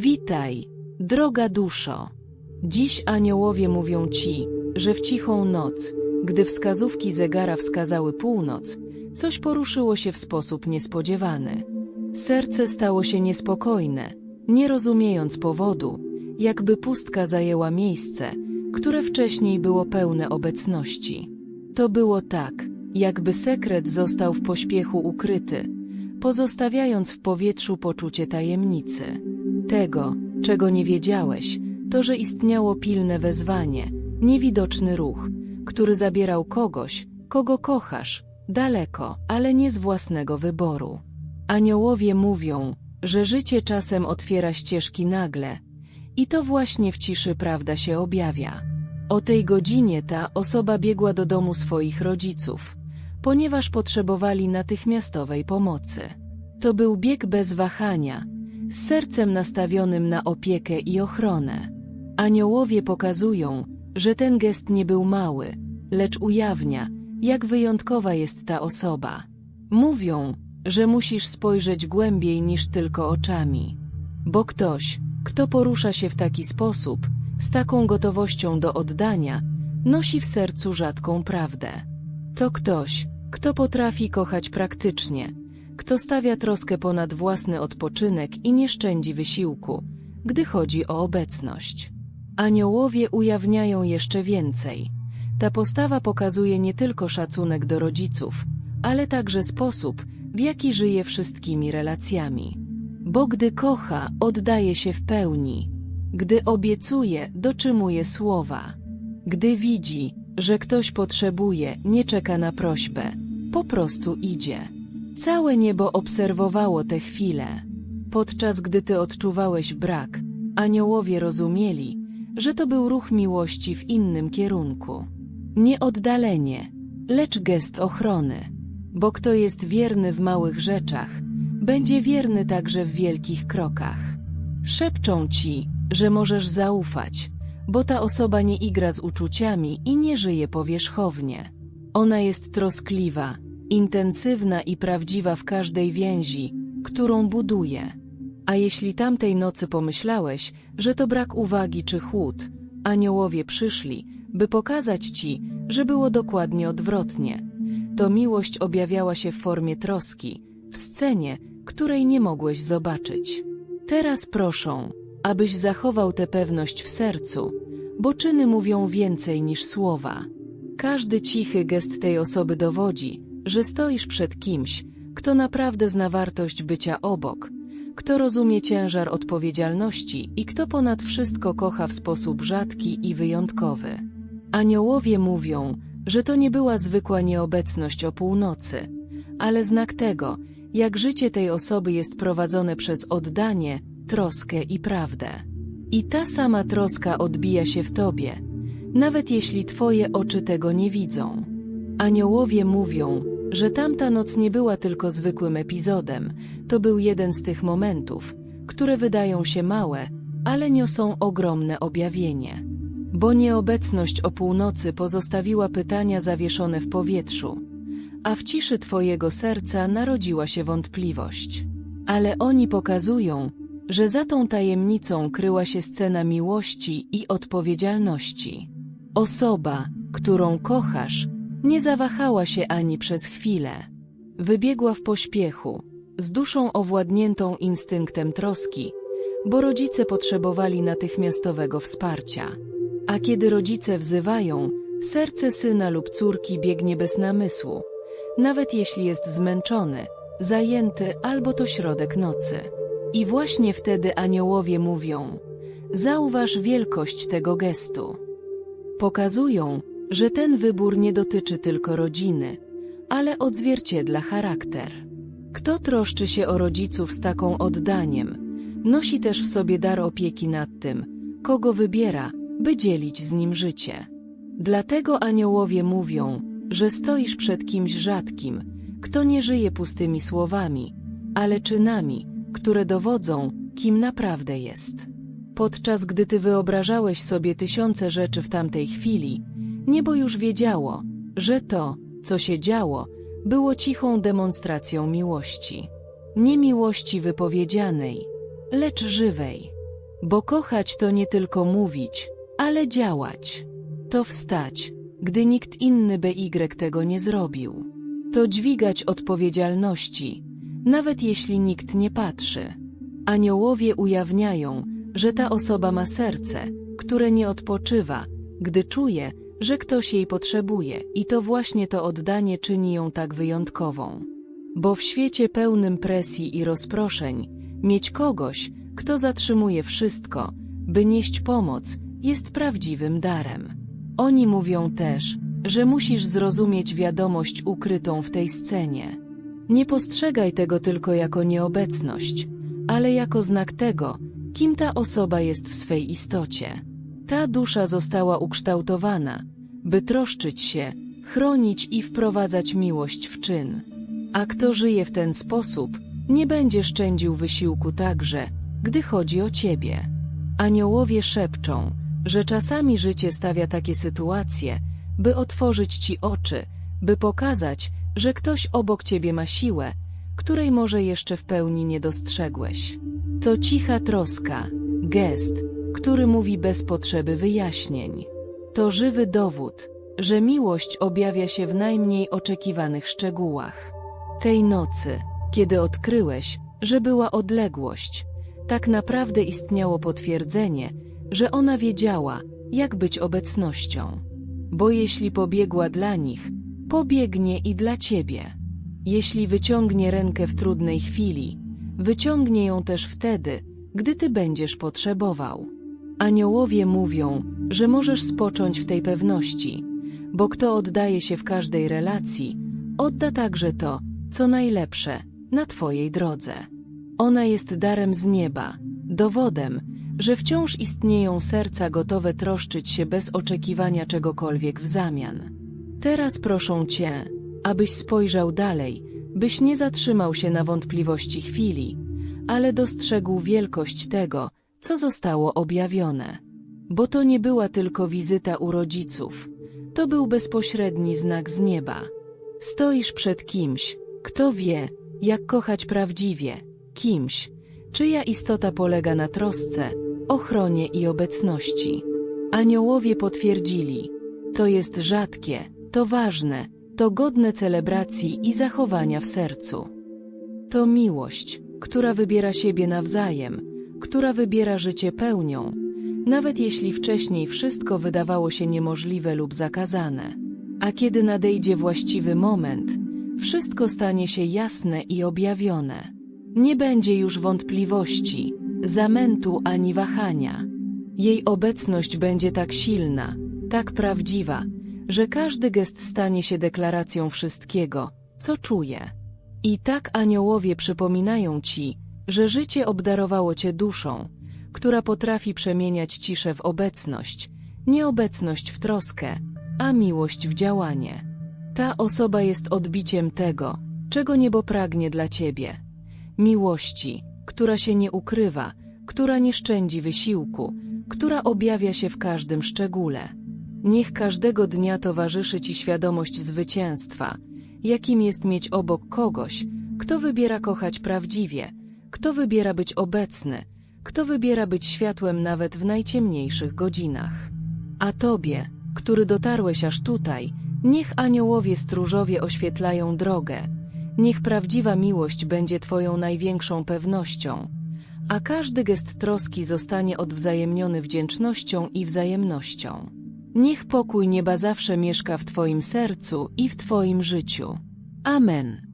Witaj, droga duszo. Dziś aniołowie mówią ci, że w cichą noc, gdy wskazówki zegara wskazały północ, coś poruszyło się w sposób niespodziewany. Serce stało się niespokojne, nie rozumiejąc powodu, jakby pustka zajęła miejsce, które wcześniej było pełne obecności. To było tak, jakby sekret został w pośpiechu ukryty, pozostawiając w powietrzu poczucie tajemnicy. Tego, czego nie wiedziałeś, to że istniało pilne wezwanie, niewidoczny ruch, który zabierał kogoś, kogo kochasz, daleko, ale nie z własnego wyboru. Aniołowie mówią, że życie czasem otwiera ścieżki nagle, i to właśnie w ciszy prawda się objawia. O tej godzinie ta osoba biegła do domu swoich rodziców, ponieważ potrzebowali natychmiastowej pomocy. To był bieg bez wahania, z sercem nastawionym na opiekę i ochronę. Aniołowie pokazują, że ten gest nie był mały, lecz ujawnia, jak wyjątkowa jest ta osoba. Mówią, że musisz spojrzeć głębiej niż tylko oczami. Bo ktoś, kto porusza się w taki sposób, z taką gotowością do oddania, nosi w sercu rzadką prawdę. To ktoś, kto potrafi kochać praktycznie, kto stawia troskę ponad własny odpoczynek i nie szczędzi wysiłku, gdy chodzi o obecność. Aniołowie ujawniają jeszcze więcej. Ta postawa pokazuje nie tylko szacunek do rodziców, ale także sposób, w jaki żyje wszystkimi relacjami. Bo gdy kocha, oddaje się w pełni. Gdy obiecuje, dotrzymuje słowa. Gdy widzi, że ktoś potrzebuje, nie czeka na prośbę, po prostu idzie. Całe niebo obserwowało te chwile. Podczas gdy ty odczuwałeś brak, aniołowie rozumieli, że to był ruch miłości w innym kierunku. Nie oddalenie, lecz gest ochrony. Bo kto jest wierny w małych rzeczach, będzie wierny także w wielkich krokach. Szepczą ci, że możesz zaufać, bo ta osoba nie igra z uczuciami i nie żyje powierzchownie. Ona jest troskliwa, intensywna i prawdziwa w każdej więzi, którą buduje. A jeśli tamtej nocy pomyślałeś, że to brak uwagi czy chłód, aniołowie przyszli, by pokazać ci, że było dokładnie odwrotnie. To miłość objawiała się w formie troski, w scenie, której nie mogłeś zobaczyć. Teraz proszą, abyś zachował tę pewność w sercu, bo czyny mówią więcej niż słowa. Każdy cichy gest tej osoby dowodzi, że stoisz przed kimś, kto naprawdę zna wartość bycia obok, kto rozumie ciężar odpowiedzialności i kto ponad wszystko kocha w sposób rzadki i wyjątkowy. Aniołowie mówią, że to nie była zwykła nieobecność o północy, ale znak tego, jak życie tej osoby jest prowadzone przez oddanie, troskę i prawdę. I ta sama troska odbija się w tobie, nawet jeśli twoje oczy tego nie widzą. Aniołowie mówią, że tamta noc nie była tylko zwykłym epizodem, to był jeden z tych momentów, które wydają się małe, ale niosą ogromne objawienie. Bo nieobecność o północy pozostawiła pytania zawieszone w powietrzu, a w ciszy Twojego serca narodziła się wątpliwość. Ale oni pokazują, że za tą tajemnicą kryła się scena miłości i odpowiedzialności. Osoba, którą kochasz, nie zawahała się ani przez chwilę. Wybiegła w pośpiechu, z duszą owładniętą instynktem troski, bo rodzice potrzebowali natychmiastowego wsparcia. A kiedy rodzice wzywają, serce syna lub córki biegnie bez namysłu, nawet jeśli jest zmęczony, zajęty albo to środek nocy. I właśnie wtedy aniołowie mówią: Zauważ wielkość tego gestu. Pokazują, że ten wybór nie dotyczy tylko rodziny, ale odzwierciedla charakter. Kto troszczy się o rodziców z taką oddaniem, nosi też w sobie dar opieki nad tym, kogo wybiera, by dzielić z nim życie. Dlatego aniołowie mówią, że stoisz przed kimś rzadkim, kto nie żyje pustymi słowami, ale czynami, które dowodzą, kim naprawdę jest. Podczas gdy ty wyobrażałeś sobie tysiące rzeczy w tamtej chwili, niebo już wiedziało, że to, co się działo, było cichą demonstracją miłości. Nie miłości wypowiedzianej, lecz żywej. Bo kochać to nie tylko mówić, ale działać. To wstać, gdy nikt inny BY tego nie zrobił. To dźwigać odpowiedzialności, nawet jeśli nikt nie patrzy. Aniołowie ujawniają, że ta osoba ma serce, które nie odpoczywa, gdy czuje, że ktoś jej potrzebuje, i to właśnie to oddanie czyni ją tak wyjątkową. Bo w świecie pełnym presji i rozproszeń, mieć kogoś, kto zatrzymuje wszystko, by nieść pomoc, jest prawdziwym darem. Oni mówią też, że musisz zrozumieć wiadomość ukrytą w tej scenie. Nie postrzegaj tego tylko jako nieobecność, ale jako znak tego, kim ta osoba jest w swej istocie. Ta dusza została ukształtowana, by troszczyć się, chronić i wprowadzać miłość w czyn. A kto żyje w ten sposób, nie będzie szczędził wysiłku także, gdy chodzi o ciebie. Aniołowie szepczą, że czasami życie stawia takie sytuacje, by otworzyć ci oczy, by pokazać, że ktoś obok ciebie ma siłę, której może jeszcze w pełni nie dostrzegłeś. To cicha troska, gest, który mówi bez potrzeby wyjaśnień. To żywy dowód, że miłość objawia się w najmniej oczekiwanych szczegółach. Tej nocy, kiedy odkryłeś, że była odległość, tak naprawdę istniało potwierdzenie, że ona wiedziała, jak być obecnością. Bo jeśli pobiegła dla nich, pobiegnie i dla ciebie. Jeśli wyciągnie rękę w trudnej chwili, wyciągnie ją też wtedy, gdy ty będziesz potrzebował. Aniołowie mówią, że możesz spocząć w tej pewności, bo kto oddaje się w każdej relacji, odda także to, co najlepsze, na twojej drodze. Ona jest darem z nieba, dowodem, że wciąż istnieją serca gotowe troszczyć się bez oczekiwania czegokolwiek w zamian. Teraz proszę Cię, abyś spojrzał dalej, byś nie zatrzymał się na wątpliwości chwili, ale dostrzegł wielkość tego, co zostało objawione. Bo to nie była tylko wizyta u rodziców, to był bezpośredni znak z nieba. Stoisz przed kimś, kto wie, jak kochać prawdziwie, kimś, czyja istota polega na trosce, ochronie i obecności. Aniołowie potwierdzili, to jest rzadkie, to ważne, to godne celebracji i zachowania w sercu. To miłość, która wybiera siebie nawzajem, która wybiera życie pełnią, nawet jeśli wcześniej wszystko wydawało się niemożliwe lub zakazane. A kiedy nadejdzie właściwy moment, wszystko stanie się jasne i objawione. Nie będzie już wątpliwości, zamętu ani wahania. Jej obecność będzie tak silna, tak prawdziwa, że każdy gest stanie się deklaracją wszystkiego, co czuje. I tak aniołowie przypominają ci, że życie obdarowało cię duszą, która potrafi przemieniać ciszę w obecność, nieobecność w troskę, a miłość w działanie. Ta osoba jest odbiciem tego, czego niebo pragnie dla ciebie. Miłości, która się nie ukrywa, która nie szczędzi wysiłku, która objawia się w każdym szczególe. Niech każdego dnia towarzyszy Ci świadomość zwycięstwa, jakim jest mieć obok kogoś, kto wybiera kochać prawdziwie, kto wybiera być obecny, kto wybiera być światłem nawet w najciemniejszych godzinach. A Tobie, który dotarłeś aż tutaj, niech aniołowie stróżowie oświetlają drogę, niech prawdziwa miłość będzie Twoją największą pewnością, a każdy gest troski zostanie odwzajemniony wdzięcznością i wzajemnością. Niech pokój nieba zawsze mieszka w Twoim sercu i w Twoim życiu. Amen.